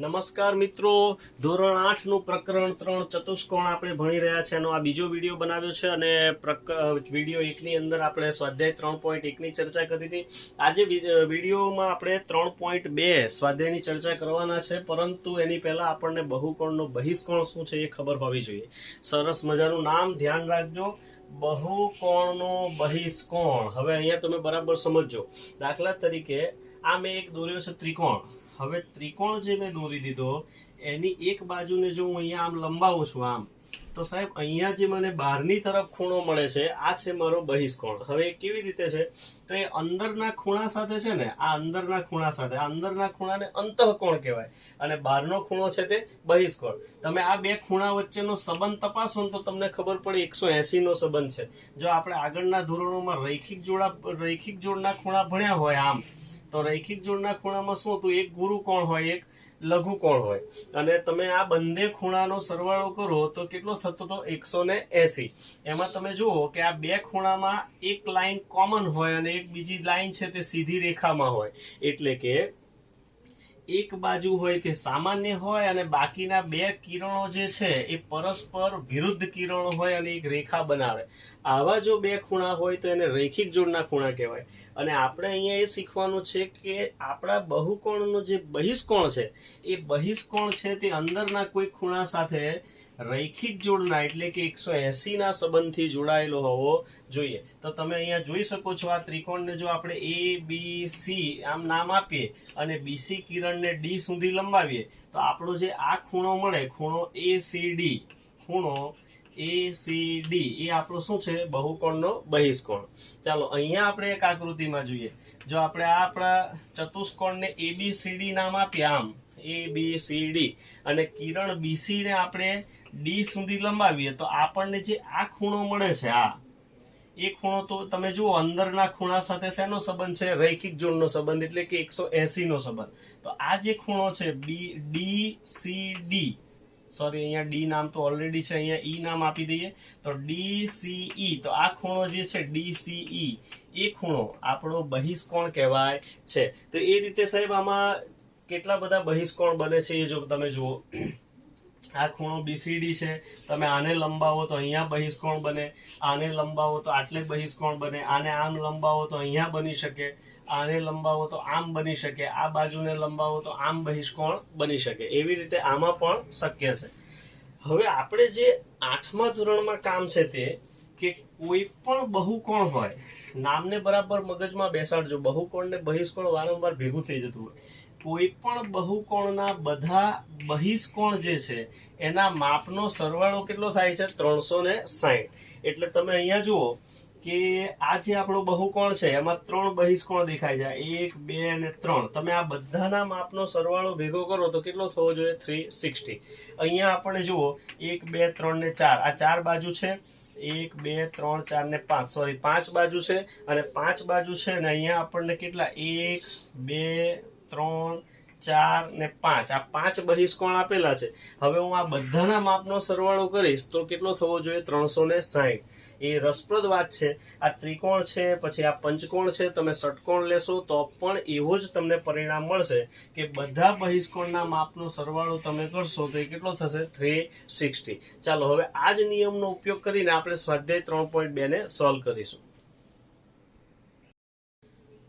નમસ્કાર મિત્રો. ધોરણ આઠનું પ્રકરણ ત્રણ ચતુષ્કોણ આપણે ભણી રહ્યા છે. એનો આ બીજો વીડિયો બનાવ્યો છે અને વીડિયો એકની અંદર આપણે સ્વાધ્યાય ત્રણ પોઈન્ટ એકની ચર્ચા કરી હતી. આજે વિડીયોમાં આપણે ત્રણ પોઈન્ટ બે સ્વાધ્યાયની ચર્ચા કરવાના છે. પરંતુ એની પહેલા આપણને બહુકોણનો બહિષ્કોણ શું છે એ ખબર હોવી જોઈએ. સરસ મજાનું નામ ધ્યાન રાખજો. બહુકોણનો બહિષ્કોણ. હવે અહીંયા તમે બરાબર સમજજો. દાખલા તરીકે આ મેં એક દોર્યો છે ત્રિકોણ. હવે ત્રિકોણ જે મેં દોરી દીધો, એની એક બાજુને જો હું અહીંયા આમ લંબાવું છું આમ, તો સાહેબ અહીંયા જે મને બહારની તરફ ખૂણો મળે છે, આ છે મારો બહિષ્કોણ. હવે એ કેવી રીતે છે? તો એ અંદરના ખૂણા સાથે છે ને, આ અંદરના ખૂણા સાથે, આ અંદરના ખૂણાને અંતઃકોણ કહેવાય. અને બહારનો ખૂણો છે તે બહિષ્કોણ. તમે આ બે ખૂણા વચ્ચેનો સંબંધ તપાસો ને તો તમને ખબર પડે એકસો નો સંબંધ છે. જો આપણે આગળના ધોરણોમાં રૈખિક જોડા, રૈખિક જોડના ખૂણા ભણ્યા હોય આમ તો રૈખિક જોડના ખૂણામાં શું હતું? એક ગુરુ કોણ હોય? એક લઘુ કોણ હોય? અને તમે આ બંને ખૂણાનો સરવાળો કરો તો કેટલો થતો હતો? એકસો ને એસી. એમાં તમે જુઓ કે આ બે ખૂણામાં એક લાઈન કોમન હોય અને એક બીજી લાઈન છે તે સીધી રેખામાં હોય. એટલે કે એક બાજુ હોય તે સામાન્ય હોય અને બાકીના બે કિરણો જે છે એ પરસ્પર વિરુદ્ધ કિરણો હોય અને એક રેખા બનાવે. આવા જો બે ખૂણા હોય તો એને રેખિક જોડના ખૂણા કહેવાય. અને આપણે અહીંયા એ શીખવાનું છે કે આપણા બહુકોણનો જે બહિષ્કોણ છે, એ બહિષ્કોણ છે તે અંદરના કોઈ ખૂણા સાથે રૈખિક જોડના, એટલે કે એકસો એસી ના સંબંધથી જોડાયેલો હોવો જોઈએ. તો તમે અહીંયા જોઈ શકો છો આ ત્રિકોણને જો આપણે એ બી સી આમ નામ આપીએ અને બીસી કિરણને ડી સુધી લંબાવીએ, તો આપણો જે આ ખૂણો મળે, ખૂણો એ સી ડી ખૂણો એ સી ડી એ આપણો શું છે? બહુકોણનો બહિષ્કોણ. ચાલો, અહીંયા આપણે એક આકૃતિમાં જોઈએ. જો આપણે આ આપણા ચતુષ્કોણને એ બી સી ડી નામ આપીએ, આમ એ બી સી ડી અને કિરણ બીસીને આપણે ડી સુધી લંબાવીએ તો આપણને જે આ ખૂણો મળે છે, આ, એ ખૂણો તો તમે જુઓ, અંદરના ખૂણા સાથે શેનો સંબંધ છે? રૈખિક જોડનો સંબંધ એટલે કે એકસો એસીનો સંબંધ. તો આ જે ખૂણો છે B D C D sorry અહીંયા ડી નામ તો ઓલરેડી છે, અહીંયા ઈ નામ આપી દઈએ. તો ડી સી ઈ તો આ ખૂણો જે છે ડી સી ઈ એ ખૂણો આપણો બહિષ્કોણ કહેવાય છે. તો એ રીતે સાહેબ આમાં કેટલા બધા બહિષ્કોણ બને છે એ જો તમે જુઓ. આ ખૂણો બીસીડી છે. તમે આને લંબાવો તો અહીંયા બહિષ્કોણ બને, આને લંબાવો તો આટલે બહિષ્કોણ બને, આને આમ લંબાવો તો અહીંયા બની શકે, આને લંબાવો તો આમ બની શકે, આ બાજુને લંબાવો તો આમ બહિષ્કોણ બની શકે. એવી રીતે આમાં પણ શક્ય છે. હવે આપણે જે આઠમા ધોરણમાં કામ છે તે, કે કોઈ પણ બહુકોણ હોય, નામને બરાબર મગજમાં બેસાડજો. બહુકોણ ને બહિષ્કોણ વારંવાર ભેગું થઈ જતું હોય. કોઈ પણ બહુકોણના બધા બહિષ્કોણ જે છે, એના માપનો સરવાળો કેટલો થાય છે? ત્રણસો ને સાહીઠ એટલે તમે અહીંયા જુઓ કે આ જે આપણો બહુકોણ છે, એમાં ત્રણ બહિષ્કોણ દેખાય છે. એક, બે અને ત્રણ. તમે આ બધાના માપનો સરવાળો ભેગો કરો તો કેટલો થવો જોઈએ? Three sixty. અહીંયા આપણે જુઓ, એક, બે, ત્રણ ને ચાર. આ ચાર બાજુ છે. એક, બે, ત્રણ, ચાર ને પાંચ. સોરી પાંચ બાજુ છે અને પાંચ બાજુ છે ને અહીંયા આપણને કેટલા? એક, બે ત્રણ, ચાર ને પાંચ. આ પાંચ બહિષ્કોણ આપેલા છે. હવે હું આ બધાના માપનો સરવાળો કરીશ તો કેટલો થવો જોઈએ? ત્રણસો ને સાહીઠ એ રસપ્રદ વાત છે. આ ત્રિકોણ છે, પછી આ પંચકોણ છે. તમે ષટકોણ લેશો તો પણ એવો જ તમને પરિણામ મળશે કે બધા બહિષ્કોણના માપનો સરવાળો તમે કરશો તો એ કેટલો થશે? Three sixty. ચાલો, હવે આ જ નિયમનો ઉપયોગ કરીને આપણે સ્વાધ્યાય ત્રણ પોઈન્ટ બે ને સોલ્વ કરીશું.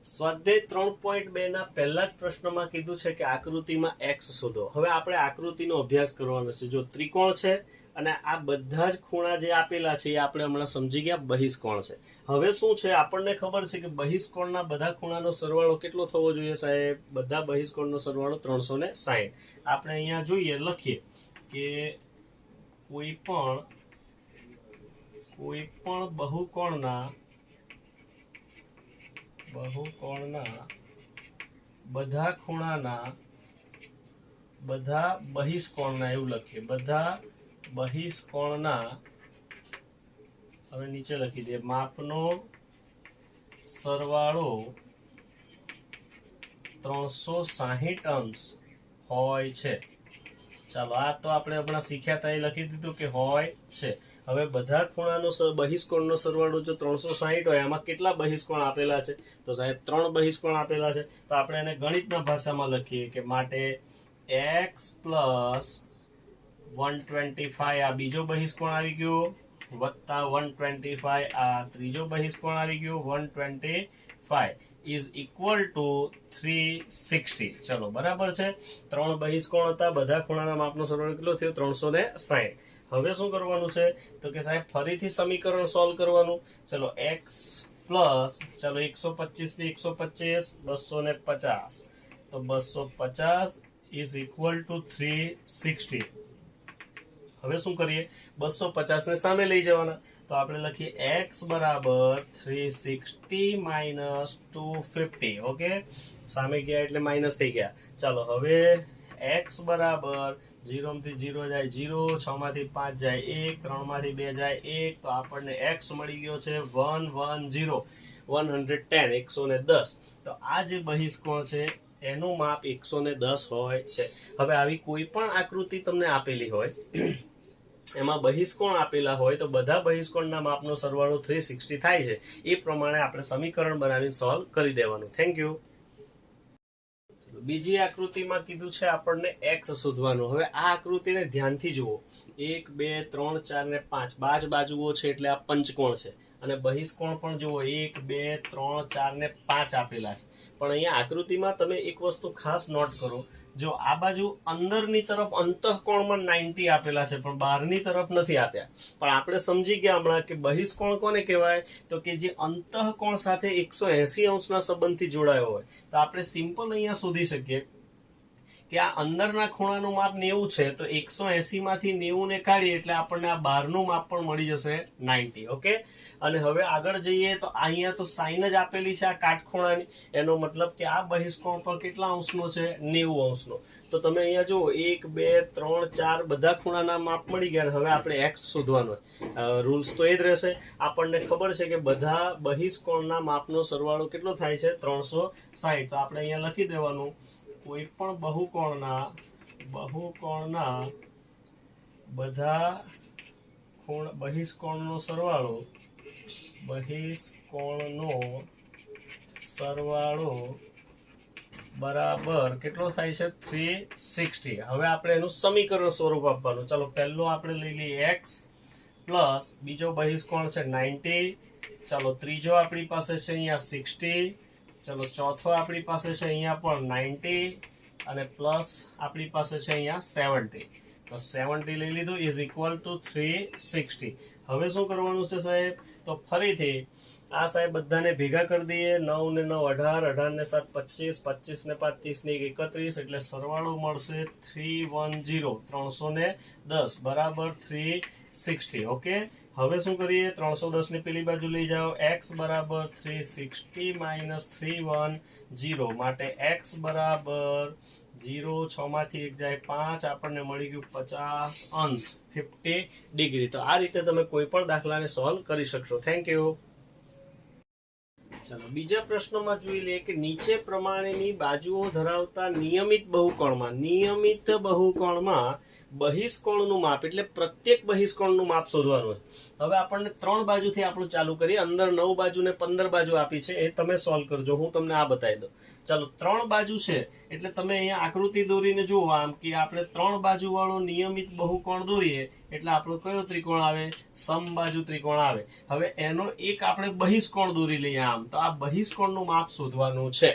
સ્વાધ્યાય ત્રણ પોઈન્ટ બે ના પહેલા જ પ્રશ્નમાં કીધું છે કે આકૃતિમાં એક્સ શોધો. હવે આપણે આકૃતિનો અભ્યાસ કરવાનો છે. જો ત્રિકોણ છે અને આ બધા જ ખૂણા જે આપેલા છે, એ આપણે હમણાં સમજી ગયા, બહિષ્કોણ છે. હવે શું છે? આપણને ખબર છે કે બહિષ્કોણના બધા ખૂણાનો સરવાળો કેટલો થવો જોઈએ સાહેબ? બધા બહિષ્કોણનો સરવાળો ત્રણસો ને સાહીઠ આપણે અહીંયા જોઈએ, લખીએ કે કોઈ પણ કોઈ પણ બહુકોણના બહુકોણના બધા ખૂણાના બધા બહિષ્કોણના, એવું લખીએ. બધા બહિષ્કોણના, હવે નીચે લખી દે માપનો સરવાળો ત્રણસો સાહીઠ અંશ હોય છે. ચાલો, આ તો આપણે હમણાં શીખ્યા હતા એ લખી દીધું કે હોય છે. હવે બધા ખૂણાનો બહિષ્કોણનો સરવાળો જો ત્રણસો સાહીઠ હોય, આમાં કેટલા બહિષ્કોણ આપેલા છે? તો સાહેબ, ત્રણ બહિષ્કોણ આપેલા છે. તો આપણે એને ગણિતના ભાષામાં લખીએ કે માટે X plus one twenty five આ બીજો બહિષ્કોણ આવી ગયો, વત્તા વન ટ્વેન્ટી ફાઈવ આ ત્રીજો બહિષ્કોણ આવી ગયો one twenty five is equal to three sixty ચલો, બરાબર છે? ત્રણ બહિષ્કોણ હતા, બધા ખૂણાના માપનો સરવાળો કેટલો થયો? ત્રણસો ને સાહીઠ. હવે શું કરવાનું છે? તો કે સાહેબ, ફરીથી સમીકરણ સોલ્વ કરવાનું. ચલો એક્સ પ્લસ ચલો, એકસો પચીસથી એકસો પચીસ બસો ને પચાસ. તો બસો પચાસ is equal to three sixty હવે શું કરીએ? બસો પચાસ ને સામે લઈ જવાના. તો આપણે લખીએ એક્સ બરાબર three sixty minus two fifty okay સામે ગયા એટલે માઇનસ થઈ ગયા. ચાલો, હવે એક્સ બરાબર ઝીરો માંથી ઝીરો જાય ઝીરો છ માંથી પાંચ જાય એક ત્રણમાંથી બે જાય એક, તો આપણને એક્સ મળી ગયો છે one one zero one hundred ten એકસો ને દસ. તો આ જે બહિષ્કોણ છે, એનું માપ એકસો ને દસ હોય છે. હવે આવી કોઈ પણ આકૃતિ તમને આપેલી હોય, એમાં બહિષ્કોણ આપેલા હોય, તો બધા બહિષ્કોણના માપનો સરવાળો થ્રી સિક્સટી થાય છે. એ પ્રમાણે આપણે સમીકરણ બનાવીને સોલ્વ કરી દેવાનું. થેન્ક યુ બીજી આકૃતિમાં કીધું છે આપણને એક્સ શોધવાનું. હવે આ આકૃતિને ધ્યાનથી જુઓ. એક, બે, ત્રણ, ચાર ને પાંચ. બાજ બાજુઓ છે એટલે આ પંચકોણ છે. અને બહિષ્કોણ પણ જુઓ. એક, બે, ત્રણ, ચાર ને પાંચ આપેલા છે. પણ અહીંયા આકૃતિમાં તમે એક વસ્તુ ખાસ નોટ કરો. જો આ બાજુ અંદરની તરફ અંતઃકોણમાં 90 આપેલા છે, પણ બહારની તરફ નથી આપ્યા. પણ આપણે સમજી ગયા હમણાં કે બહિષ્કોણ કોને કહેવાય? તો કે જે અંતઃકોણ સાથે એકસો એંસી અંશના સંબંધથી જોડાયો હોય. તો આપણે સિમ્પલ અહીંયા શોધી શકીએ કે આ અંદરના ખૂણાનું માપ નેવું છે, તો એકસો એસી માંથી નેવું ને કાઢીએ એટલે આપણને આ બહારનું માપ પણ મળી જશે નાઇન્ટી, ઓકે? અને હવે આગળ જઈએ તો અહીંયા તો સાઈન જ આપેલી છે આ કાટખૂણાની. એનો મતલબ કે આ બહિષ્કોણ પર કેટલા અંશનો છે? નેવું અંશનો. તો તમે અહીંયા જુઓ, એક, બે, ત્રણ, ચાર બધા ખૂણાના માપ મળી ગયા હવે આપણે એક્સ શોધવાનો રૂલ્સ તો એ જ રહેશે. આપણને ખબર છે કે બધા બહિષ્કોણના માપનો સરવાળો કેટલો થાય છે? ત્રણસો સાહીઠ. તો આપણે અહીંયા લખી દેવાનું. કોઈ પણ બહુકોણના બહુકોણના બધા કોણ બહિષ્કોણનો સરવાળો બહિષ્કોણનો સરવાળો બરાબર કેટલો થાય છે? Three sixty. હવે આપણે એનું સમીકરણ સ્વરૂપ આપવાનું. ચાલો, પહેલો આપણે લઈ લઈએ એક્સ પ્લસ બીજો બહિષ્કોણ છે નાઇન્ટી. ચાલો, ત્રીજો આપણી પાસે છે અહીંયા સિક્સટી. ચલો, ચોથો આપણી પાસે છે અહીંયા પણ નાઇન્ટી અને પ્લસ આપણી પાસે છે અહીંયા સેવન્ટી તો સેવન્ટી લઈ લીધું is equal to three sixty હવે શું કરવાનું છે સાહેબ? તો ફરીથી આ સાહેબ બધાને ભેગા કરી દઈએ. નવ ને નવ અઢાર અઢાર ને સાત પચીસ પચીસ ને પાંચ, ત્રીસ ને એકત્રીસ, એટલે સરવાળો મળશે થ્રી વન જીરો ત્રણસો ને દસ, બરાબર થ્રી સિક્સટી ઓકે હવે શું કરીએ? ત્રણસો દસની પેલી બાજુ લઈ જાઓ. એક્સ બરાબર three sixty minus three one zero માટે એક્સ બરાબર જીરો છ માંથી એક જાય પાંચ. આપણને મળી ગયું પચાસ અંશ, ફિફ્ટી ડિગ્રી. તો આ રીતે તમે કોઈ પણ દાખલાને સોલ્વ કરી શકશો. Thank you. ચાલો, બીજા પ્રશ્નમાં જોઈ લઈએ કે નીચે પ્રમાણેની બાજુઓ ધરાવતા નિયમિત બહુકોણમાં નિયમિત બહુકોણમાં બહિષ્કોણનું માપ, એટલે પ્રત્યેક બહિષ્કોણનું માપ શોધવાનું છે. હવે આપણને ત્રણ બાજુથી આપણું ચાલુ કરીએ. અંદર નવ બાજુ ને પંદર બાજુ આપી છે. એ તમે સોલ્વ કરજો. હું તમને આ બતાવી દઉં. ચાલો, ત્રણ બાજુ છે. એટલે તમે અહીંયા આકૃતિ દોરીને જુઓ આમ કે આપણે ત્રણ બાજુ વાળો નિયમિત બહુકોણ દોરીએ, એટલે આપણો કયો ત્રિકોણ આવે? સમબાજુ ત્રિકોણ આવે. હવે એનો એક આપણે બહિષ્કોણ દોરી લઈએ આમ. તો આ બહિષ્કોણનું માપ શોધવાનું છે.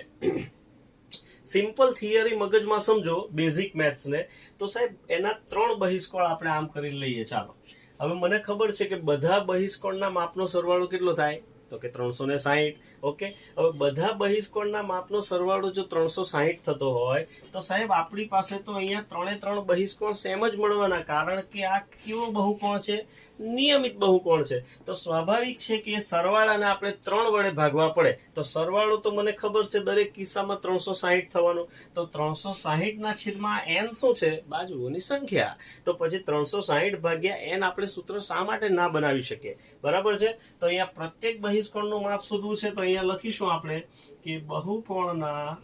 સિમ્પલ થિયરી મગજમાં સમજો બેઝિક મેથ્સને તો સાહેબ, એના ત્રણ બહિષ્કોણ આપણે આમ કરી લઈએ. ચાલો. હવે મને ખબર છે કે બધા બહિષ્કોણના માપનો સરવાળો કેટલો થાય? તો કે ત્રણસો ને સાહીઠ, ઓકે? હવે બધા બહિષ્કોણના માપનો સરવાળો જો ત્રણસો સાહીઠ થતો હોય, તો સાહેબ આપણી પાસે તો અહીંયા ત્રણે ત્રણ બહિષ્કોણ સેમ જ મળવાના, કારણ કે આ કેવો બહુકોણ છે? નિયમિત બહુકોણ છે. તો સ્વાભાવિક છે કે સરવાળાને આપણે ત્રણ વડે ભાગવા પડે. તો સરવાળો તો મને ખબર છે દરેક કિસ્સામાં ત્રણસો સાહીઠ થવાનું. તો ત્રણસો સાહીઠના છેદમાં એન શું છે? બાજુઓની સંખ્યા. તો પછી ત્રણસો સાહીઠ ભાગ્યા એન આપણે સૂત્ર શા માટે ના બનાવી શકીએ? બરાબર છે? તો અહીંયા પ્રત્યેક બહિષ્કોણનું માપ શોધવું છે. તો અહીંયા લખીશું આપણે કે બહુકોણના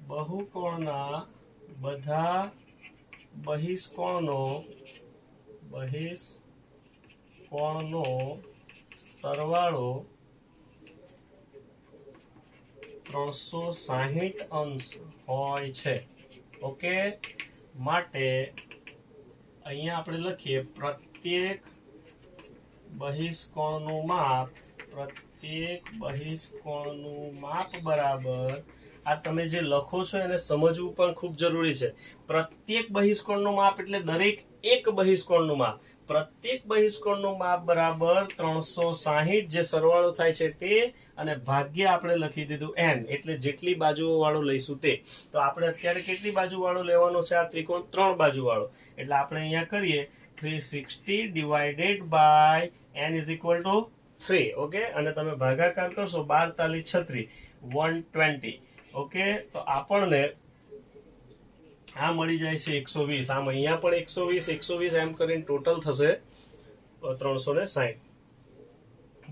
બહુકોણના બધા બહિષ્કોણનો બહિષ્કોણનો સરવાળો ત્રણસો સાહીઠ અંશ હોય છે. ઓકે? માટે અહીંયા આપણે લખીએ, પ્રત્યેક બહિષ્કોણનું માપ, પ્રત્યેક બહિષ્કોણનું માપ બરાબર આ તમે જે લખો છો એને સમજવું પણ ખૂબ જરૂરી છે. પ્રત્યેક બહિષ્કોણનું માપ એટલે દરેક એક બહિષ્કોણનું માપ. પ્રત્યેક બહિષ્કોણનું માપ બરાબર ત્રણસો સાહીઠ જે સરવાળો થાય છે તે અને ભાગ્ય આપણે લખી દીધું એન એટલે જેટલી બાજુઓ લઈશું તે. તો આપણે અત્યારે કેટલી બાજુ વાળો લેવાનો છે? આ ત્રિકોણ ત્રણ બાજુ વાળો એટલે આપણે અહીંયા કરીએ. Three sixty divided by N is equal to three, okay? અને તમે ભાગાકાર કરશો બાર તાલી છત્રી વન ટ્વેન્ટી. ઓકે, તો આપણને આ મળી જાય છે એકસો વીસ. આમ અહીંયા પણ એકસો વીસ એકસો વીસ એમ કરીને ટોટલ થશે ત્રણસો ને સાહીઠ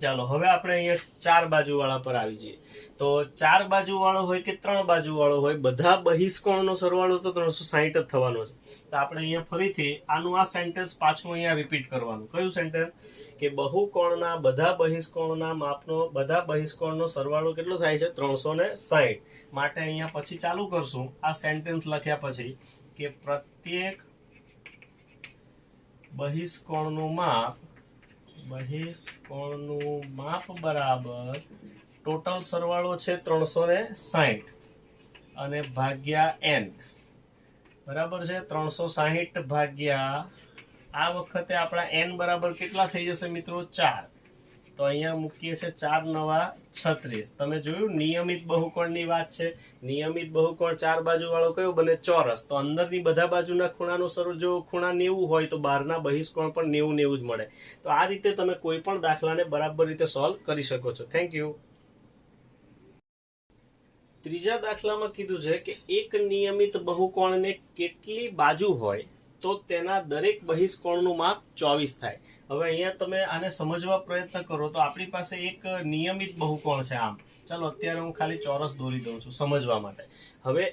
ચાલો, હવે આપણે અહીંયા ચાર બાજુ વાળા પર આવી જઈએ. તો ચાર બાજુ વાળો હોય કે ત્રણ બાજુ વાળો હોય, બધા બહિષ્કોણનો સરવાળો તો ત્રણસો સાહીઠ જ થવાનો છે. તો આપણે અહીંયા ફરીથી આનું આ સેન્ટેન્સ પાછું અહીંયા રિપીટ કરવાનું. કયું સેન્ટેન્સ કે બહુકોણના બધા બહિષ્કોણના માપનો, બધા બહિષ્કોણનો સરવાળો કેટલો થાય છે? ત્રણસો ને સાહીઠ. માટે અહીંયા પછી ચાલુ કરશું. આ સેન્ટેન્સ લખ્યા પછી કે પ્રત્યેક બહિષ્કોણનું માપ બહિષ્કોણનું માપ બરાબર ટોટલ સરવાળો છે ત્રણસો ને સાહીઠ અને ભાગ્યા એન બરાબર છે? ત્રણસો સાહીઠ ભાગ્યા આ વખતે આપણા એન બરાબર કેટલા થઈ જશે મિત્રો? ચાર. તો અહીંયા મૂકીએ છે ચાર નવા છત્રીસ. તમે જોયું, નિયમિત બહુકોણની વાત છે. નિયમિત બહુકોણ ચાર બાજુ વાળો કયો બને? ચોરસ. તો અંદરની બધા બાજુના ખૂણાનો સર જો ખૂણા નેવું હોય તો બહારના બહિષ્કોણ પણ નેવું નેવું જ મળે. તો આ રીતે તમે કોઈ પણ દાખલાને બરાબર રીતે સોલ્વ કરી શકો છો. થેન્ક યુ ત્રીજા દાખલામાં કીધું છે કે એક નિયમિત બહુકોણને કેટલી બાજુ હોય તો તેના દરેક બહિષ્કોણનું માપ ચોવીસ થાય. હવે અહીંયા તમે આને સમજવા પ્રયત્ન કરો તો આપણી પાસે એક નિયમિત બહુકોણ છે આમ. ચાલો, અત્યારે હું ખાલી ચોરસ દોરી દઉં છું સમજવા માટે. હવે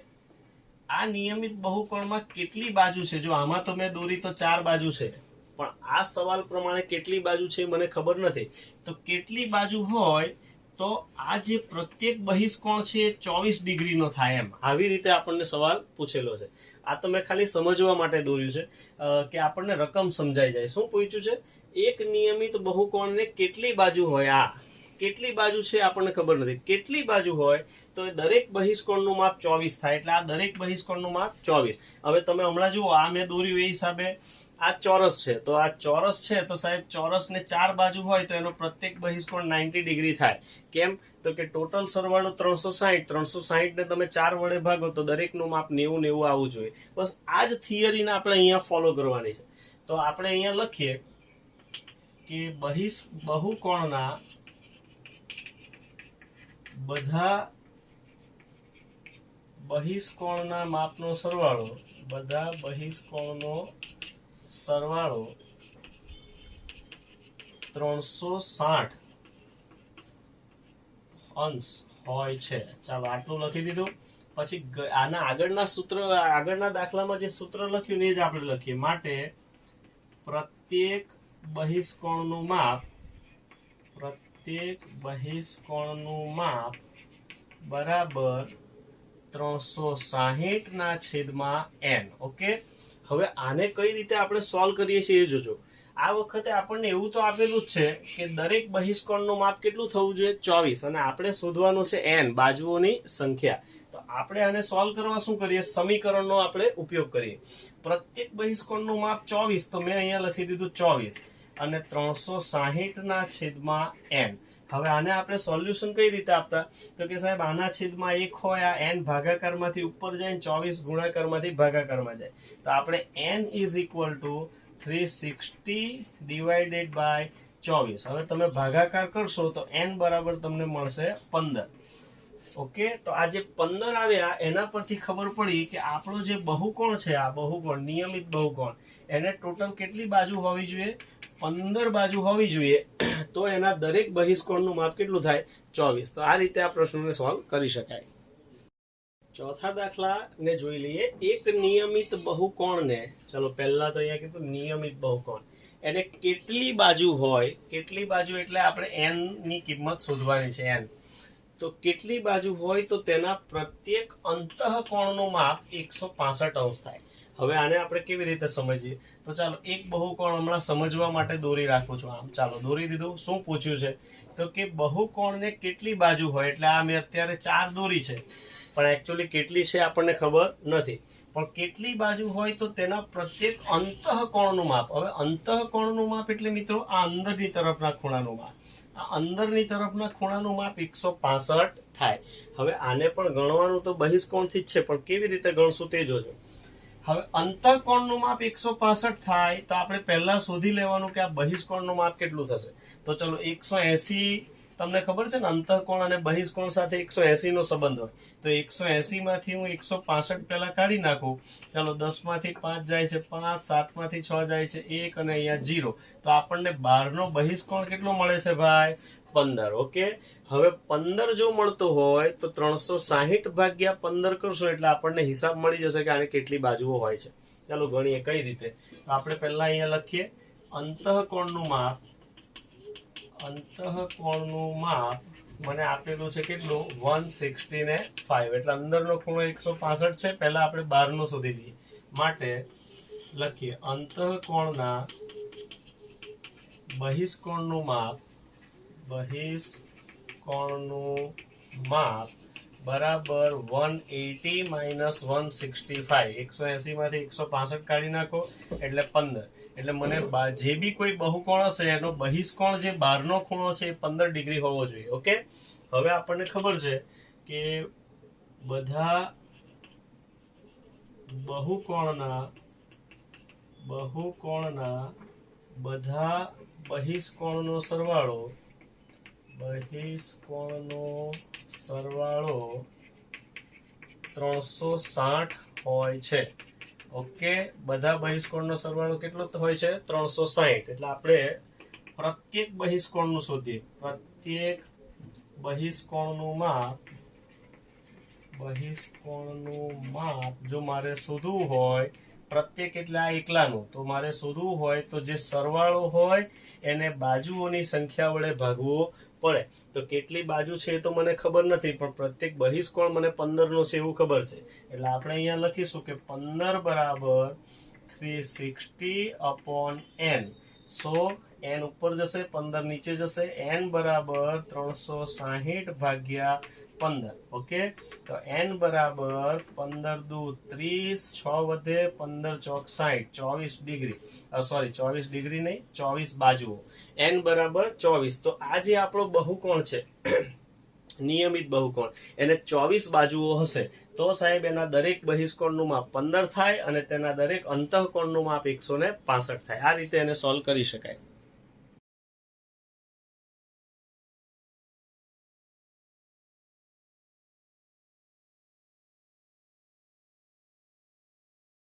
આ નિયમિત બહુકોણમાં કેટલી બાજુ છે? જો આમાં તો મેં દોરી તો ચાર બાજુ છે. પણ આ સવાલ પ્રમાણે કેટલી બાજુ છે મને ખબર નથી. તો કેટલી બાજુ હોય તો આ જે પ્રત્યેક બહિષ્કોણ છે એ ચોવીસ ડિગ્રીનો થાય એમ. આવી રીતે આપણને સવાલ પૂછેલો છે. આ તો મેં ખાલી સમજવા માટે દોર્યું છે કે આપણને રકમ સમજાઈ જાય. શું પૂછ્યું છે? એક નિયમિત બહુકોણને કેટલી બાજુ હોય? આ. કેટલી બાજુ છે આપણને ખબર નથી. કેટલી બાજુ હોય તો એ દરેક બહિષ્કોણનું માપ ચોવીસ થાય. એટલે આ દરેક બહિષ્કોણનું માપ ચોવીસ. હવે તમે હમણાં જુઓ, આ મેં દોર્યું એ હિસાબે. આ ચોરસ છે. તો આ ચોરસ છે, તો સાહેબ ચોરસ ને ચાર બાજુ હોય તો એનો પ્રત્યેક બહિષ્કોણ 90 ડિગ્રી થાય. કેમ? તો કે ટોટલ સરવાળો ત્રણસો સાહીઠ ત્રણસો સાહીઠ ને તમે ચાર વડે ભાગો તો દરેકનું માપ નેવું નેવું આવવું જોઈએ. બસ આ જ થિયરીને આપણે અહીંયા ફોલો કરવાની છે. તો આપણે અહીંયા લખીએ કે બહિષ બહુકોણના બધા બહિષ્કોણના માપનો સરવાળો, બધા બહિષ્કોણનો સરવાળો ત્રણસો સાઠ અંશ હોય છે. ચાલો આટલું લખી દીધું. પછી આના આગળના સૂત્ર, આગળના દાખલામાં જે સૂત્ર લખ્યું ને એ જ આપણે લખીએ. માટે પ્રત્યેક બહિષ્કોણનું માપ, પ્રત્યેક બહિષ્કોણનું માપ બરાબર ત્રણસો સાહીઠના છેદમાં એન ઓકે હવે આને કઈ રીતે આપણે સોલ્વ કરીએ છીએ એ જોજો. આ વખતે આપણને એવું તો આપેલું જ છે કે દરેક બહિષ્કોણનું માપ કેટલું થવું જોઈએ? ચોવીસ. અને આપણે શોધવાનું છે એન બાજુઓની સંખ્યા. તો આપણે આને સોલ્વ કરવા શું કરીએ? સમીકરણનો આપણે ઉપયોગ કરીએ. પ્રત્યેક બહિષ્કોણનું માપ ચોવીસ, તો મેં અહીંયા લખી દીધું ચોવીસ. અને ત્રણસો સાહીઠના છેદમાં એન હવે આને આપણે સોલ્યુશન કઈ રીતે આપતા? તો કે સાહેબ, આના છેદમાં એક હોય, આ એન ભાગાકારમાંથી ઉપર જાય ચોવીસ ગુણાકારમાંથી ભાગાકારમાં જાય. તો આપણે N is equal to three sixty divided by ચોવીસ. હવે તમે ભાગાકાર કરશો તો એન બરાબર તમને મળશે પંદર. ઓકે? તો આ જે પંદર આવ્યા, એના પરથી ખબર પડી કે આપણો જે બહુકોણ છે, આ બહુકોણ, નિયમિત બહુકોણ, એને ટોટલ કેટલી બાજુ હોવી જોઈએ? પંદર બાજુ હોવી જોઈએ, તો એના દરેક બહિષ્કોણનું માપ કેટલું થાય? ચોવીસ. તો આ રીતે આ પ્રશ્નને સોલ્વ કરી શકાય. ચોથા દાખલાને જોઈ લઈએ. એક નિયમિત બહુકોણને, ચલો પહેલા તો અહીંયા કીધું નિયમિત બહુકોણ. એને કેટલી બાજુ હોય? કેટલી બાજુ એટલે આપણે એનની કિંમત શોધવાની છે એન તો કેટલી બાજુ હોય? તો તેના પ્રત્યેક અંતઃકોણનું માપ એકસો પાસઠ અંશ થાય. હવે આને આપણે કેવી રીતે સમજીએ? તો ચાલો, એક બહુકોણ હમણાં સમજવા માટે દોરી રાખું છું. આમ ચાલો, દોરી દીધું. શું પૂછ્યું છે? તો કે બહુકોણને કેટલી બાજુ હોય? એટલે આ મેં અત્યારે ચાર દોરી છે. પણ એકચ્યુઅલી કેટલી છે આપણને ખબર નથી. પણ કેટલી બાજુ હોય તો તેના પ્રત્યેક અંતઃકોણનું માપ. હવે અંતઃકોણનું માપ એટલે મિત્રો, આ અંદરની તરફના ખૂણાનું માપ. આ અંદરની તરફના ખૂણાનું માપ એકસો થાય. હવે આને પણ ગણવાનું તો બહિષ્કોણથી જ છે, પણ કેવી રીતે ગણશું તે જોજો. હવે અંતઃકોણનું માપ એકસો પાસઠ થાય તો આપણે પહેલા શોધી લેવાનું કે આ બહિષ્કોણનું માપ કેટલું થશે. તો ચલો એકસો એસી, તમને ખબર છે ને, અંતઃકોણ અને બહિષ્કોણ સાથે એકસો એસી નો સંબંધ હોય. તો એકસો એસી માંથી હું એકસો પાસઠ પહેલા કાઢી નાખું. ચાલો દસમાંથી પાંચ જાય છે પાંચ સાતમાંથી છ જાય છે એક અને અહીંયા જીરો તો આપણને બારનો બહિષ્કોણ કેટલો મળે છે ભાઈ? પંદર. ઓકે? હવે પંદર જો મળતો હોય તો ત્રણસો સાહીઠ ભાગ્યા પંદર કરશો એટલે આપણને હિસાબ મળી જશે કે આને કેટલી બાજુઓ હોય છે. ચાલો ગણીએ કઈ રીતે? તો આપણે પહેલા અહીંયા લખીએ. અંતઃકોણનું માપ અંતઃકોણનું માપ મને આપેલું છે કેટલું? વન સિક્સટી ને ફાઈવ. એટલે અંદરનો ખૂણો એકસો પાસઠ છે. પહેલા આપણે બારનો શોધી લઈએ. માટે લખીએ, અંતઃકોણના બહિષ્કોણનું માપ બહિષ્કોણનું માપ બરાબર one eighty minus one sixty five એકસો એંસીમાંથી એકસો પાસઠ કાઢી નાખો, એટલે પંદર. એટલે મને જે બી કોઈ બહુકોણ હશે, એનો બહિષ્કોણ જે બારનો ખૂણો છે, એ પંદર ડિગ્રી હોવો જોઈએ, ઓકે? હવે આપણને ખબર છે કે બધા બહુકોણના બહુકોણના બધા બહિષ્કોણનો સરવાળો બહિષ્કોણનો સરવાળો ત્રણસો સાઠ હોય છે. ઓકે? બધા બહિષ્કોણનો સરવાળો કેટલો હોય છે? ત્રણસો સાઠ. એટલે આપણે પ્રત્યેક બહિષ્કોણનું શોધીએ. પ્રત્યેક બહિષ્કોણનું માપ બહિષ્કોણનું માપ જો મારે શોધવું હોય પ્રત્યેક એટલે આ એકલાનું. તો મારે શોધવું હોય તો જે સરવાળો હોય, એને બાજુઓની સંખ્યા વડે ભાગવો પડે. તો કેટલી બાજુ છે એ તો મને ખબર નથી, પણ પ્રત્યેક બહિષ્કોણ મને પંદરનો છે એવું ખબર છે. એટલે આપણે અહીંયા લખીશું કે પંદર બરાબર three sixty upon N. So, N ઉપર જશે, પંદર નીચે જશે, એન બરાબર ત્રણસો સાહીઠ ભાગ્યા પંદર. ઓકે? તો એન બરાબર પંદર દુ ત્રીસ, છ વધે પંદર ચોક સાહીઠ ચોવીસ ડિગ્રી. સોરી ચોવીસ ડિગ્રી નહીં, ચોવીસ બાજુઓ. એન બરાબર ચોવીસ. તો આ જે આપણો બહુકોણ છે, નિયમિત બહુકોણ, એને ચોવીસ બાજુઓ હશે. તો સાહેબ, એના દરેક બહિષ્કોણનું માપ પંદર થાય અને તેના દરેક અંતઃકોણનું માપ એકસો ને પાસઠ થાય. આ રીતે એને સોલ્વ કરી શકાય.